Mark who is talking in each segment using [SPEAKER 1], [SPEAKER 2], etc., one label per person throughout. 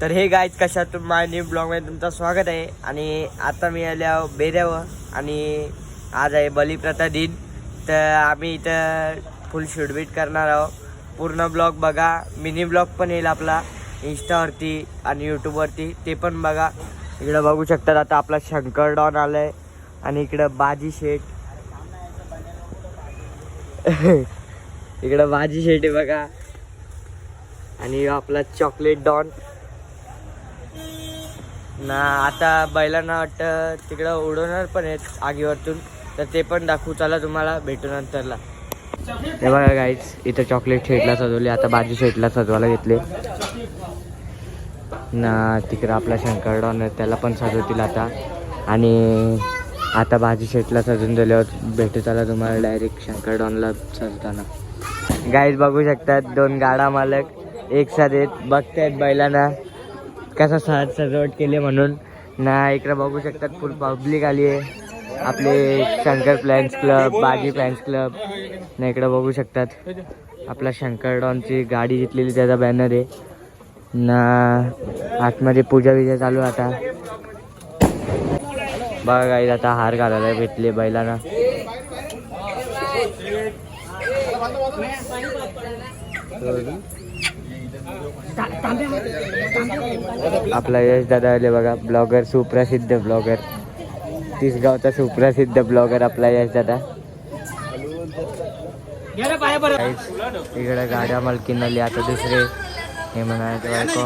[SPEAKER 1] तर हे गाईज कशात माझ्या न्यू ब्लॉगमध्ये तुमचं स्वागत आहे. आणि आता मी आल्या बेऱ्यावर आणि आज आहे बलिप्रथा दिन. तर आम्ही इथं फुल शूटबीट करणार आहोत. पूर्ण ब्लॉग बघा. मिनी ब्लॉग पण येईल आपला. इंस्टावरती आणि यूट्यूबवरती ते पण बघा. इकडं बघू शकतात आता आपला शंकर डॉन आलाय. आणि इकडं बाजी शेठ. इकडं बाजी शेठ आहे बघा. आणि आपला चॉकलेट डॉन. ना आता बैलांना वाटतं तिकडं उडवणार पण आहेत आगीवरतून तर ते पण दाखवू. चला तुम्हाला भेटू नंतरला. हे बघा गाईच इथं चॉकलेट शेटला सजवली. आता बाजू शेटला सजवायला घेतले. ना तिकडं आपला शंकर डॉन त्याला पण सजवतील आता. आणि आता भाजी शेटला सजून दिल्यावर भेटू. चला तुम्हाला डायरेक्ट शंकर डॉनला सजताना गाईज बघू शकतात दोन गाडा मालक. एक साथ येत बघतायत बैलांना. कसा सहज सजावट केली म्हणून. ना इकडं बघू शकतात फुल पब्लिक आली आहे. आपले शंकर प्लॅन्स क्लब बाजी फॅन्स क्लब ना इकडं बघू शकतात. आपला शंकर डॉनची गाडी घेतलेली त्याचा बॅनर आहे. ना आतमध्ये पूजा विजा चालू आता. बघा गाईज आता हार घालायला भेटले बैलांना. आपला यश दादा आले बघा ब्लॉगर सुप्रसिद्ध ब्लॉगर तिसगावचा सुप्रसिद्ध ब्लॉगर आपला यश दादा. इकडे गाड्या मालकीन आली आता दुसरे. हे म्हणायचं बायको.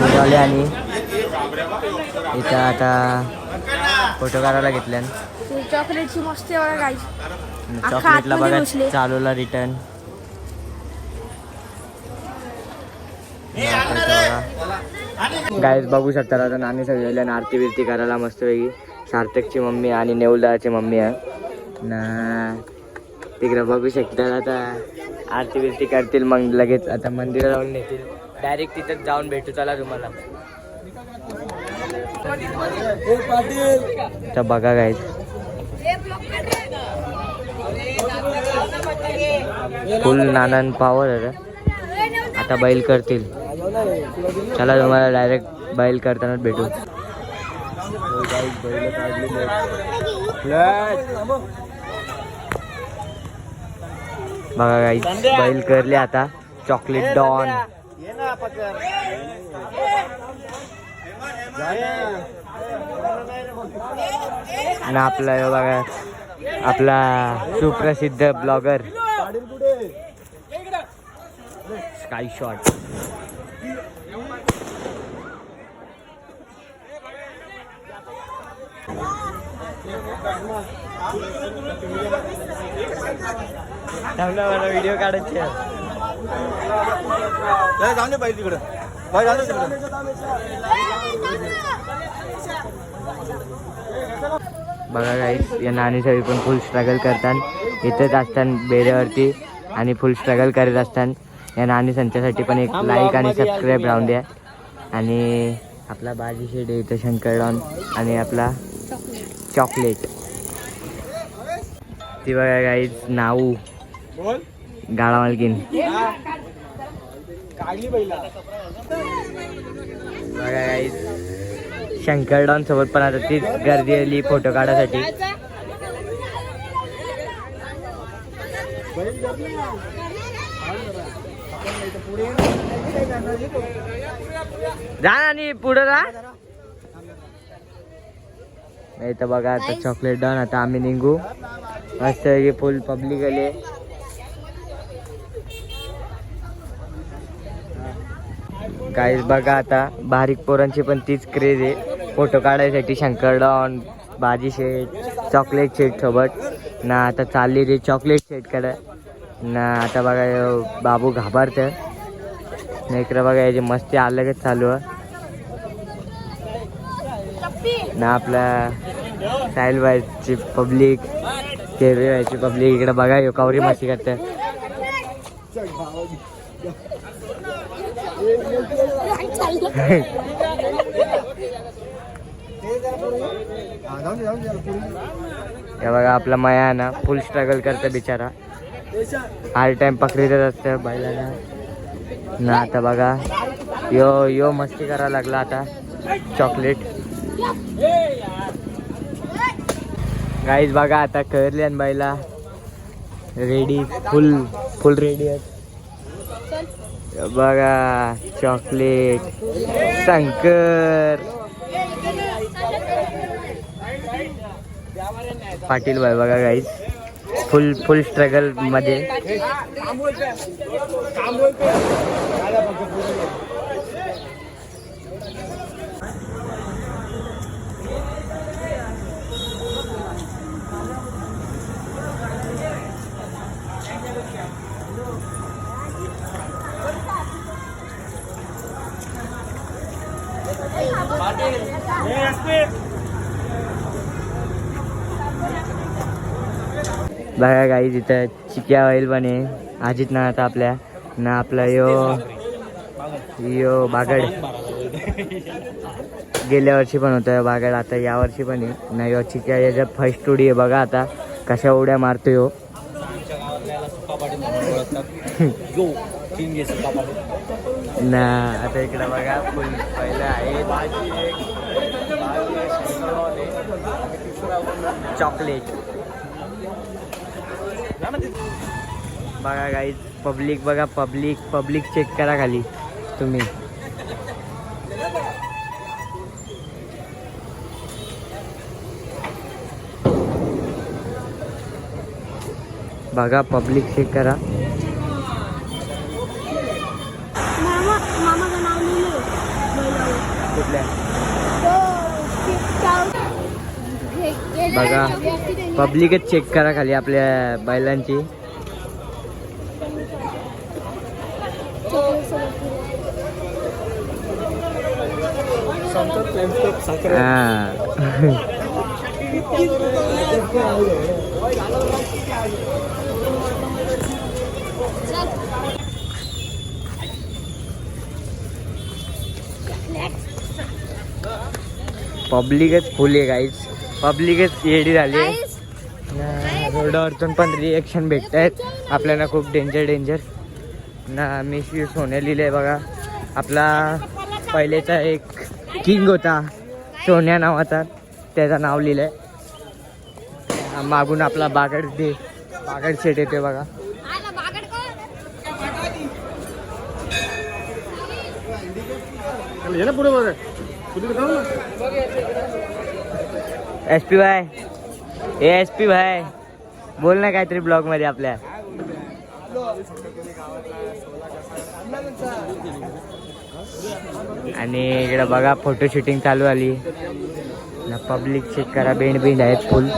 [SPEAKER 1] निघाले आणि इथं आता फोटो काढायला घेतल्यान.
[SPEAKER 2] चॉकलेटची मस्त
[SPEAKER 1] चॉकलेटला बघा. चालूला रिटर्न गायच बघू शकता आता नाणी सगळे आणि आरती बिरती करायला मस्त वेगळी सार्थकची मम्मी आणि नेवलदाची मम्मी आहे. ना तिकडे बघू शकता आता. आरती बिरती करतील मग लगेच. आता मंदिरात जाऊन नेतील डायरेक्ट तिथं जाऊन भेटू. चला तुम्हाला. तर बघा गायच फुल नानान पावर आता बैल करतील. चला तुम्हाला डायरेक्ट बैल करतानाच भेटू. बघा गाई बैल करले आता. चॉकलेट डॉन आणि आपला बघा आपला सुप्रसिद्ध ब्लॉगर स्काय शॉट व्हिडिओ काढायचे
[SPEAKER 3] जाऊन बाई तिकडं. दे तिकडं.
[SPEAKER 1] बघा गाईस या नानी सगळी पण फुल स्ट्रगल करतात. इथेच असतात बेऱ्यावरती. आणि फुल स्ट्रगल करत असतात. या नानी संच्यासाठी पण एक लाईक आणि सबस्क्राईब राहून द्या. आणि आपला बाजी शेड इथं शंकर डॉन आणि आपला चॉकलेट. ती बघा गाईज नाऊ. गाळा मालकीन. बघा गाईज शंकर डॉन सोबत पण आता तीच गर्दी आली फोटो काढायसाठी. जा आणि पुढं जा. नाही तर बघा आता चॉकलेट डॉन आता आम्ही निघू. मस्त फुल पब्लिक आले गाईज बघा आता बारीक पोरांची पण तीच क्रेज आहे. फोटो काढायसाठी शंकर डॉन भाजी शेट चॉकलेट शेट सोबत. ना आता चालली रे चॉकलेट शेटकडे ना आता बघा बाबू घाबरत नाही इकडे बघा याची मस्ती अलगच चालू आहे. ना आपला साहिल व्हायची पब्लिक केरवी व्हायची पब्लिक इकडे बघा यो कवरी मस्ती करते हे बघा आपला मया ना फुल स्ट्रगल करते बिचारा. हार टाइम पकडीतच असतं बैलाला ना आता बघा। यो यो मस्ती करायला लागला आता। चॉकलेट गाईज बघा आता करली आणि बाईला. रेडी फुल फुल रेडी आहे बघा चॉकलेट शंकर. पाटील बाय बघा गाईज फुल फुल स्ट्रगल मध्ये बघा गाईज इथं चिक्या ऑइल पण आहे. अजित ना आता आपल्या ना आपला यो यो बागड. गेल्या वर्षी पण होतं बागड. आता या वर्षी पण आहे. ना यो चिक्या याच्या फर्स्ट उडी आहे. बघा आता कशा उड्या मारतो यो ना आता इकडं बघा फुल पहिलं आहे चॉकलेट. बघा गाईज पब्लिक बघा पब्लिक पब्लिक चेक करा खाली तुम्ही. बघा पब्लिक चेक करा. कुठल्या
[SPEAKER 2] बघा.
[SPEAKER 1] पब्लिकच चेक करा खाली आपल्या बैलांची. पब्लिकच फुल आहे गाईज पब्लिकच येडी झाली ना रोडावरतून पण रिएक्शन भेटत आहेत आपल्याला खूप डेंजर डेंजर ना मी सोने लिहिले बघा. आपला पहिलेचा एक किंग होता. सोन्या नावाचा. त्याचं नाव लिहिलंय. मागून आपला बागड दे. बागड सेट येते बघा.
[SPEAKER 3] पुढे बघा.
[SPEAKER 1] एस पी भाई. ए एस पी भाई. बोल ना काहीतरी ब्लॉगमध्ये आपल्या. आणि इकडे बघा फोटो शूटिंग चालू आली. ना पब्लिक चेक करा बेंड बेंड आहेत फुल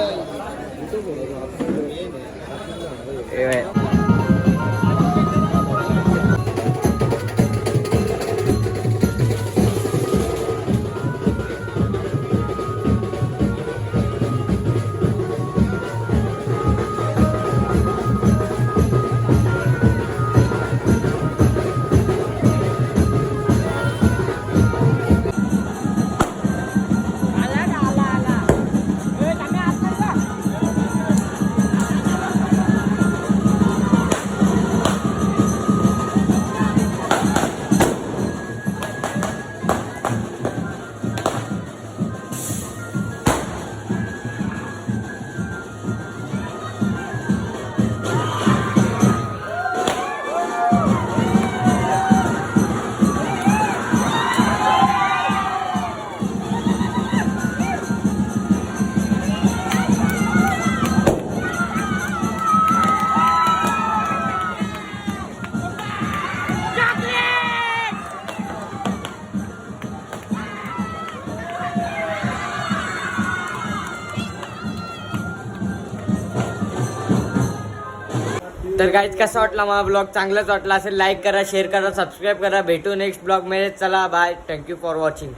[SPEAKER 1] तर काहीच कसा वाटला मला ब्लॉग चांगलाच वाटला असेल लाईक करा शेअर करा सबस्क्राईब करा. भेटू नेक्स्ट ब्लॉगमध्ये. चला बाय थँक्यू फॉर वॉचिंग